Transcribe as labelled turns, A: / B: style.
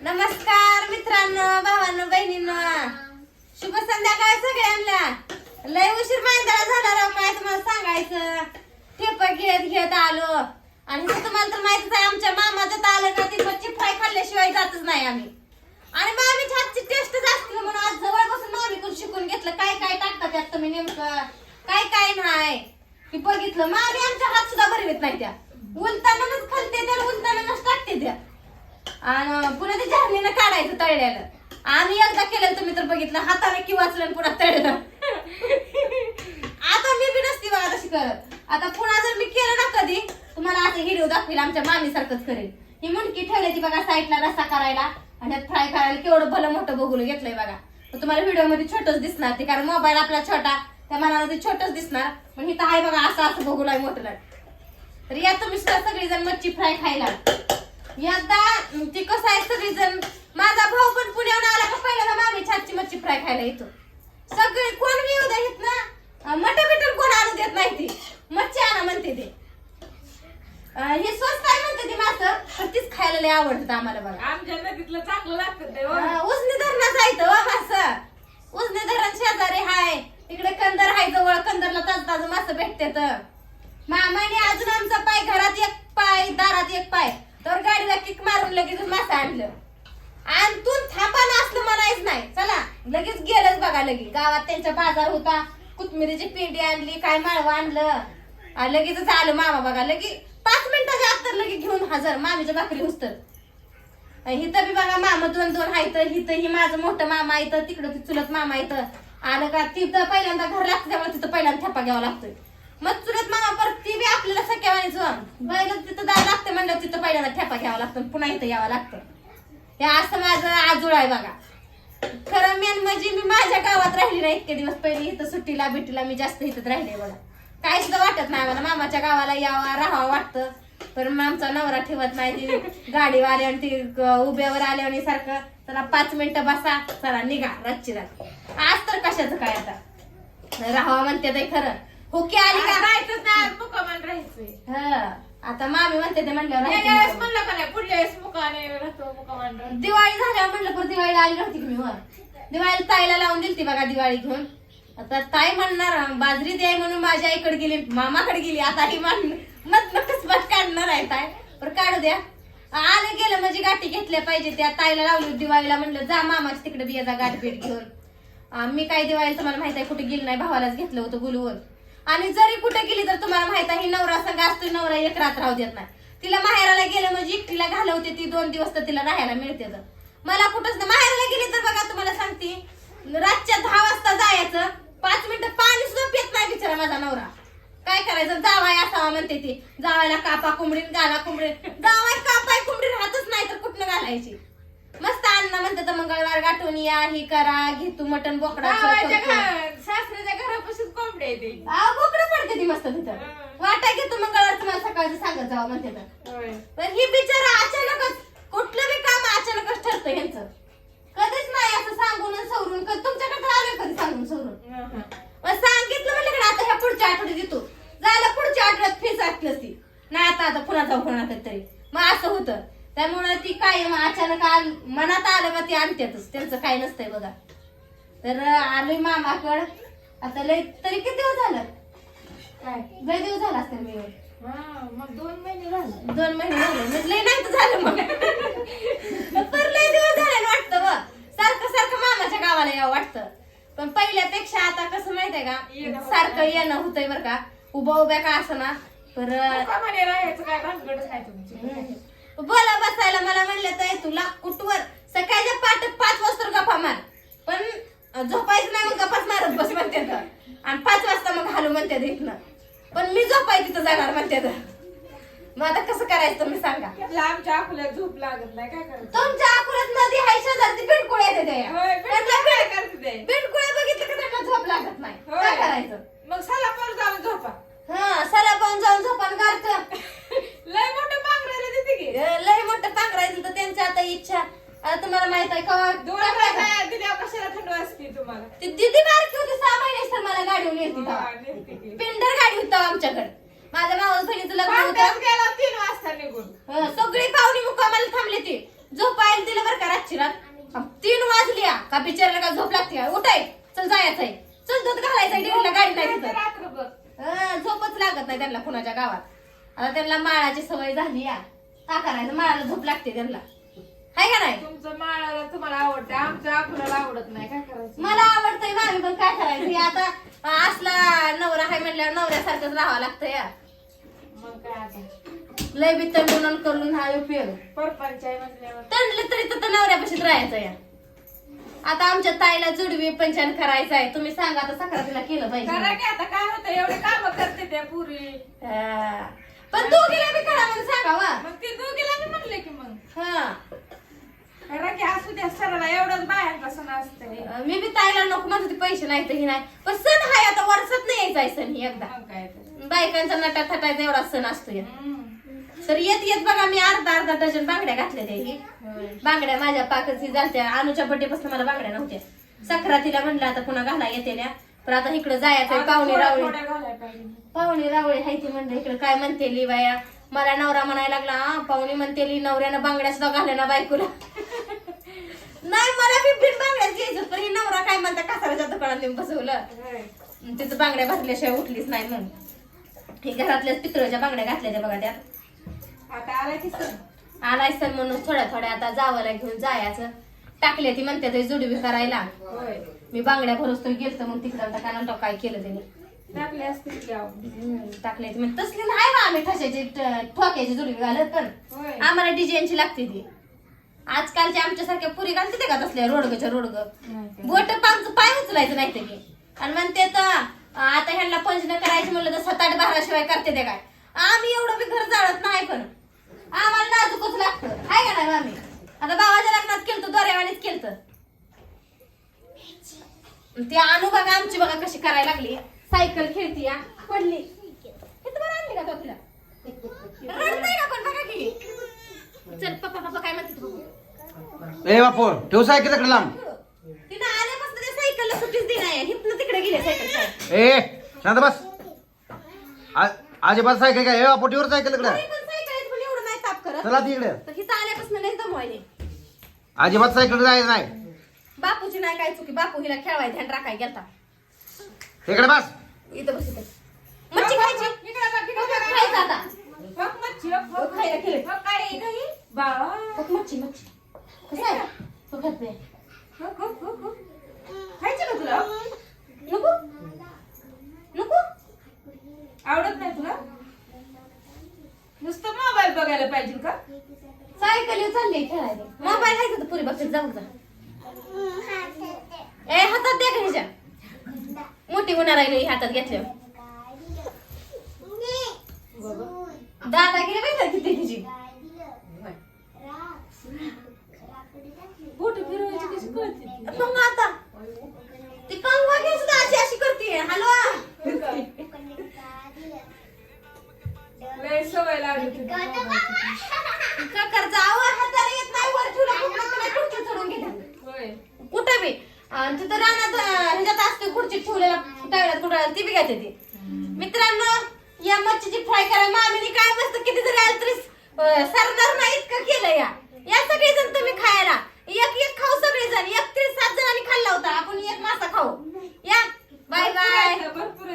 A: नमस्कार मित्रांनो भावांनो बहिणींनो. शुभ संध्याकाळ सगळ्यांना. लय उशीर माहिती झाला राव काय तुम्हाला सांगायचं? ठेप घेत घेत आलो. आणि हे तुम्हाला तर माहितीच आहे आमच्या मामाचं तर आलं का ती मच्छी फ्राय खाल्ल्याशिवाय जातच नाही आम्ही. आणि मामीची हातची टेस्ट जास्त म्हणून आज जवळ बसून मामीकडून शिकून घेतलं काय काय टाकतात त्यात तुम्ही नेमकं? काय काय नाही. की बघितलं मामी आमच्या हात सुद्धा भरवीत नाही त्या. उलतानाच खालते त्या उलतानाच टाकते त्या. आणि पुन्हा ते झारणीनं काढायचं तळल्यानं आम्ही एकदा केलं तुम्ही तर बघितलं हाताने की वाचलं पुन्हा तळलं. आता मी बी नसती बघा तशी करत. आता पुन्हा जर मी केलं ना कधी तुम्हाला असं हिडिओ दाखवेल आमच्या मामीसारखंच करेल ही मुंडकी ठेवल्याची बघा साईडला रस्सा करायला. आणि फ्राय करायला केवढं भलं मोठं बघून घेतलंय बघा. तर तुम्हाला व्हिडिओमध्ये छोटच दिसणार ते कारण मोबाईल आपला छोटा. त्या मनाला ते छोटच दिसणार. पण इथं आहे बघा असं असं बघूलाय मोठलं मोठं तर या तुम्ही सुद्धा सगळीजण मच्छी फ्राय खायला. एकदा ती कसं आहे सगळेजण माझा भाऊ पण पुण्याहून आला का पहिल्यांदा मामी छातची मच्छी फ्राय खायला येतो. सगळे कोण बी येऊ देत ना? मटन बिटन कोण आणू देत नाही ती? मच्छी आणा म्हणते ते. हे स्वस्त आहे म्हणते ती मासं पण तीच खायला लय आवडतात आम्हाला बघा.
B: आमच्या नदीतलं चांगलं लागतं ते हो.
A: उजनी धरणं जायचं व मासं. उजनी धरण शेजारी हाय. इकडे कंदर हाय जवळ कंदरला ताज ताज मासं भेटते तर मामाने अजून आमचा पाय घरात एक पाय दारात एक पाय. तर गाडीला किक मारून लगेच मासा आणलं. आणि तू थांबा असलं म्हणायच नाही. चला लगेच गेलंच बघा लगेच. गावात त्यांचा बाजार होता. कोथमिरीची पिंडी आणली काय माळवं आणलं. आणि लगेचच आलं मामा बघा. लगे पाच मिनिटाच्या आत तर लगेच घेऊन हजर. मामीच्या भाकरी उस्तर हिथं बी बघा मामा दोन दोन आहेत हिथं ही माझं मोठं मामा येतं तिकडं ती चुलत मामा येतं आलं का तिथं पहिल्यांदा घर लागतं त्यामुळे तिथं पहिल्यांदा ठेपा घ्यावा लागतोय. मग चुलत मामा परत ती बी आपल्याला सख्यावानीच बैल तिथं जायला म्हणलं तिथं पहिल्यांदा ठेपा घ्यावा लागतो पुन्हा इथं यावं लागतं. हे असं माझं आजूळ आहे बघा. खरं मेन म्हणजे मी माझ्या गावात राहिली नाही इतके दिवस पहिले. इथं सुट्टीला बिट्टीला मी जास्त इथंच राहिले बघा. काय सुद्धा वाटत नाही मला मामाच्या गावाला यावा राहावं वाटतं. पण मग आमचा नवरा ठेवत नाही. ती गाडीवाले आणि ती उभ्यावर आले आणि सारखं चला पाच मिनिटं बसा. चला निघा. रातची रात आज तर कशाचं काय आता? राहावं म्हणते ते खरं. हुकी आली
B: आज
A: का
B: राहायचंच
A: आता मामी म्हणते ते म्हणल्यावर
B: गेल्या वेळेस. म्हणलं का नाही पुढल्या वेळेस मुक्काने राहतो मुक्कामान राहतो
A: दिवाळी झाल्यावर म्हटलं पण दिवाळीला आली नव्हती की मी वर. दिवाळीला ताईला लावून दिलती बघा दिवाळी घेऊन. आता ताई म्हणणार बाजरी द्याय म्हणून माझ्या आईकडे गेली मामाकडे गेली आता ही मान मत कसबट काढणार आहे ताई. पण काढू द्या. आलं गेलं म्हणजे गाठी घेतल्या पाहिजे त्या ताईला लावली होती दिवाळीला म्हणलं जा मामाच तिकडे बिया जा गाठ भेट घेऊन मी काय दिवाळीला तुम्हाला माहीत आहे कुठे गेली नाही भावालाच घेतलं होतं बोलवून. आणि जरी कुठे गेली तर तुम्हाला माहीत आहे नवरा संघ असतो नवरा एक रात राहू देत नाही. तिला माहेराला गेलं म्हणजे एकटीला घालवते ती दोन दिवस तर तिला राहायला मिळते तर. मला कुठंच माहेराला गेली तर बघा तुम्हाला सांगते. रातच्या दहा वाजता जायचं पाच मिनिटं पाणी सुद्धा पित नाही बिचारा माझा नवरा. काय करायचं? जावाय असावा म्हणते ती. जावायला कापा कोंबडीन घाला कोंबडी जावाय कापाय कोंबडी राहतच नाही तर कुठनं घालायची? मस्त अन्न म्हणते तर मंगळवार गाठून या ही करा घे तू मटण बोकडा
B: येते
A: बोकडं पडते ती मस्त तिथं वाटाय की तू मंगळवार तुम्हाला सकाळचं सांगत जावं म्हणते तर. पण ही बिचारा अचानकच कुठलं बी काम अचानकच ठरतं ह्यांचं. कधीच नाही असं सांगून सवरून तुमच्याकडे आलं कधी सांगून सवरून? मग सांगितलं म्हणलं की आता ह्या पुढच्या आठवड्यात येतो. झालं पुढच्या आठवड्यात फीस असलीच ती. नाही आता आता पुन्हा जाऊ पुन्हा तरी. मग असं होतं. त्यामुळं ती काय मग अचानक आल मनात आलं का ती आणतातच त्यांचं काय नसतंय बघा. तर आलोय मामाकड. आता लय तरी किती दिवस झालं?
B: काय?
A: लय दिवस झाला असतील मी.
B: हा मग दोन महिने झाले.
A: दोन महिने झाले. मग लय नाही तर झालं मग. लय दिवस झाले ना वाटतं व सारखं सारखं मामाच्या गावाला यावं वाटतं. पण पहिल्यापेक्षा आता कसं माहितीये का. सारखं येणं होतंय बरं का. उभं उभ्या का असं ना. पर
B: मुक्कामाने राहायचं? काय भानगडच नाही तुमची?
A: बोला बसायला. मला म्हणलं तर तुला कुठवर सकाळच्या पाठ पाच वाजता गप्पा मार. पण झोपायचं नाही मग गप्पाच मारत बस म्हणते. आणि पाच वाजता मग हालू म्हणते इथनं. पण मी झोपाय तिथं जाणार म्हणते. मग आता कसं करायचं तुम्ही सांगा.
B: आमच्या आपल्याला झोप लागत नाही काय करायचं?
A: तुमच्या अकुरात नदी आहे शेजारची बिनकुळे येते बिनकुळे बघितलं की त्यांना झोप लागत नाही. काय करायचं?
B: मग सला पर जाऊन झोपा.
A: हा सला पाहून जाऊन झोपान गारत
B: लय मोठं पांघरायला देते की.
A: लय मोठं पांघरायचं तर त्यांची आता इच्छा. आता तुम्हाला माहीत आहे का
B: दोन वेळा दिल्यावर कशाला थंड वाजते तुम्हाला?
A: ती दिदी बारकी होती सहा महिने तर मला
B: हा,
A: तेव्हा.
B: नेते की.
A: पिंडर गाडी होती आमच्याकडे. माझ्या मावस बहिणीचं लग्न होतं.
B: गेला तीन वाजता निघून.
A: सगळी पाहुणी मुक्कामाला थांबली ती. झोपायला दिलं बरं का आजची रात. तीन वाजल्या. का बिचाराला का झोप लागते? उठाय चल जायचंय चल दूध घालायचंय डेअरीला गाडी नाही झोपच लागत नाही त्यांना कुणाच्या गावात. आता त्यांना माळाची सवय झाली या. का करायचं? माळाला झोप लागते त्यांना. हाय का नाही?
B: तुमचं माळाला तुम्हाला आवडतं. आमचं आपल्याला आवडत नाही. काय करायचं?
A: मला आवडतंय मामी पण काय करायचं? हे आता असला नवरा हाय म्हणल्यावर नवऱ्यासारखंच राहावं लागतं या.
B: मग काय आता?
A: लय बी तंडून करून हा उपयोग.
B: परपंच आहे म्हणल्यावर.
A: तंडले तरी तर नवऱ्यापाशीच राहायचं या. आता आमच्या ताईला जुडवी पंचन करायचं आहे. तुम्ही सांगा आता सक्रातीला केलं
B: करा
A: पाहिजे
B: की आता काय होतं? एवढे काम करते त्या पुरी.
A: हा. पण तू गेला बी करा म्हणून सांगा वा
B: मग ते दोघीला मी म्हणले की मग.
A: हा.
B: करा की असू द्या सरला एवढंच बायांचा सण असते
A: मी बी ताईला नको म्हणत होती पैसे नाही तर ही नाही. पण सण हाय आता वर्षात नाही यायचा आहे सण ही एकदा.
B: मग काय तर.
A: बायकांचा नटा थटायचा एवढा सण असतो
B: हम्म.
A: तर येत येत बघा मी अर्धा अर्धा डझन बांगड्या घातल्या त्या ही.
B: होय.
A: बांगड्या माझ्या पाकची झालत्या. अनुच्या बड्डे पासून मला बांगड्या नव्हत्या. सक्रातीला म्हणलं आता पुन्हा घाला येते पण आता इकडे जायचं
B: आता
A: पाहुणे
B: थोड्या-
A: रावळे.
B: थोड्या घालायला पाहिजे.
A: पाहुणे रावळे हाय ती म्हणलं इकडे काय म्हणते ली बाया मला नवरा म्हणायला लागला "आ, पाहुणे म्हणते नवऱ्यानं बांगड्या सुद्धा घाल्या ना बायकोला. नाही मला बी बिन बांगड्याच घ्यायचं पण ही नवरा काय म्हणता कासाराच्या दुकानात नेऊन बसवलं. तिचं बांगड्या भरल्याशिवाय उठलीच नाही म्हणून. ही घरातल्याच पितळच्या बांगड्या घातल्या त्या बघा त्यात.
B: आता आला की सण?
A: आलाय सण म्हणून थोड्या थोड्या आता जावाला घेऊन जायचं. टाकले ती म्हणते ते जुडवी करायला. मी बांगड्या भरोस तर गेलतो मग तिकडं आता काय काय केलं त्यांनी.
B: टाकले असतील.
A: हम्म, टाकले म्हणजे तसली नाही बा आम्ही ठशाची ट- ठोक्याची जुडवी घालत पण आम्हाला डिझाईनची लागते ती. आजकालच्या आमच्यासारख्या पुरी घालते ते का तसल्या रोडगच्या रोडग. बोट पाच पाय उचलायचं नाही ते आणि म्हणते तर आता ह्यांना पंचन करायचं म्हणलं तर सात आठ बारा शिवाय करते ते काय. आम्ही एवढं बी घर जाळत नाही पण. आम्हाला नाजूकच लागतं. हाय का नाही आम्ही आता बाबाच्या लग्नात केलं दोऱ्यावानीच केलं ती अनु बघा आमची बघा कशी करायला लागली. सायकल खेळती पडली. किती बरं आणली का तो तिला? रडतंय का पण बघा की. चल पप्पा पप्पा काय म्हणते तू बघू.
C: ए बापू ठेव सायकल तिकडे लांब.
A: तिनं आल्यापासून ते सायकलला सुट्टीच दिली नाही. हिथनं तिकडे गेले सायकल.
C: ए शांत बस. आ- अजिबात सायकल काय? ए बापू ठेवर सायकल इकडे
A: तरी पण सायकल आहेत पण एवढं नाही ताप करत.
C: चला तिकडे.
A: तर हिथं आल्यापासून लय दमवायले
C: अजिबात सायकल जायचं नाही.
A: बापूची नाही काय चुकी. बापू हिला खेळवाय ध्यान राखाय गेलता.
C: इकडे बस.
A: इथं बस इथं. मच्छी खायची.
B: इकडे बघ, इकडे बघ.
A: खायचं आता.
B: बघ मच्छी,
A: खायला केलं. मच्छी कसं आहे? खात नाही नको? नको?
B: आवडत नाही तुला? नुसतं मोबाईल बघायला पाहिजे का?
A: सायकल चालली खेळायला. मोबाईल आहे का पुरी जाऊ जा. ए हातात द्या का ह्याच्या? मोठी होणार आहे हातात घेतल्यावर. दादा गेले माहिती किती तिची
B: बोट फिरवायची कशी कळते
A: मग आता ती कंगवा घेऊन सुद्धा अशी अशी करते. हॅलो
B: लय सवय लागली तुझी मोबाईलची.
A: का करता आवा हाताला येत नाही वर ठेवला. कुठं तुला खुर्ची चढून घेतात कुठं बी. आणि तिथं रानात ह्याच्यात असते खुर्ची ठेवलेला टाळ्यात कुठं ती बी घेते ती. मित्रांनो या मच्छीची फ्राय करा. मामीने काय मस्त किती जरी सरदार नाही इतकं केलं या. या सगळे जण तुम्ही खायला. एक एक खाऊ सगळे जण एक तरी सात जणांनी खाल्ला होता. आपण एक मासा खाऊ. या. Bye bye.
B: भरपूर